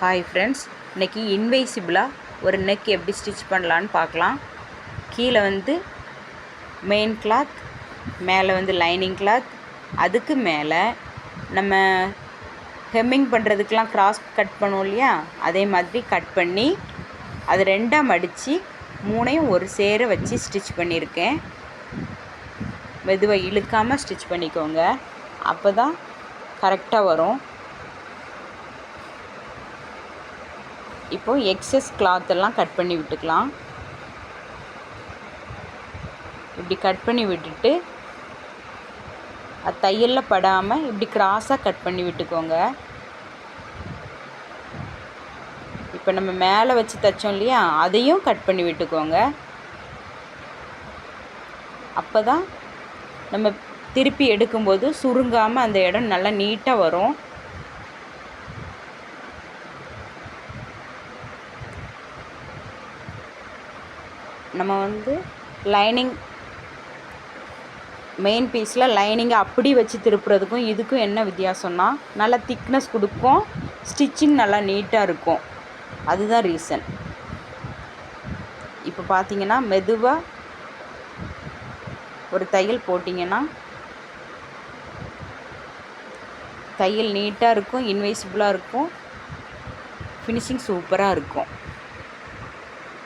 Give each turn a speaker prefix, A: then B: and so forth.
A: Hi friends இன்றைக்கி இன்வைசிபிளாக ஒரு neck எப்படி ஸ்டிச் பண்ணலான்னு பார்க்கலாம். கீழே வந்து மெயின் கிளாத் மேலே வந்து லைனிங் கிளாத் அதுக்கு மேலே நம்ம ஹெம்மிங் பண்ணுறதுக்கெலாம் கிராஸ் கட் பண்ணுவோம் இல்லையா? அதே மாதிரி கட் பண்ணி அது ரெண்டாக மடித்து மூணையும் ஒரு சேர வச்சு ஸ்டிச் பண்ணியிருக்கேன். மெதுவாக இழுக்காமல் ஸ்டிச் பண்ணிக்கோங்க. அப்போ தான் கரெக்டாக வரும். இப்போது எக்ஸஸ் கிளாத் எல்லாம் கட் பண்ணி விட்டுக்கலாம். இப்படி கட் பண்ணி விட்டுட்டு அது தையலில் படாமல் இப்படி கிராஸாக கட் பண்ணி விட்டுக்கோங்க. இப்போ நம்ம மேலே வச்சு தைச்சோம் இல்லையா அதையும் கட் பண்ணி விட்டுக்கோங்க. அப்போ தான் நம்ம திருப்பி எடுக்கும்போது சுருங்காமல் அந்த இடம் நல்லா நீட்டாக வரும். நம்ம வந்து லைனிங் மெயின் பீஸில் லைனிங்கை அப்படி வச்சு திருப்புறதுக்கும் இதுக்கும் என்ன வித்தியாசம்னா நல்லா திக்னஸ் கொடுக்கும் ஸ்டிச்சிங் நல்லா நீட்டாக இருக்கும். அதுதான் ரீசன் இப்போ பார்த்தீங்கன்னா மெதுவாக ஒரு தையல் போட்டிங்கன்னா தையல் நீட்டாக இருக்கும் இன்வைசிபிளாக இருக்கும் ஃபினிஷிங் சூப்பராக இருக்கும்.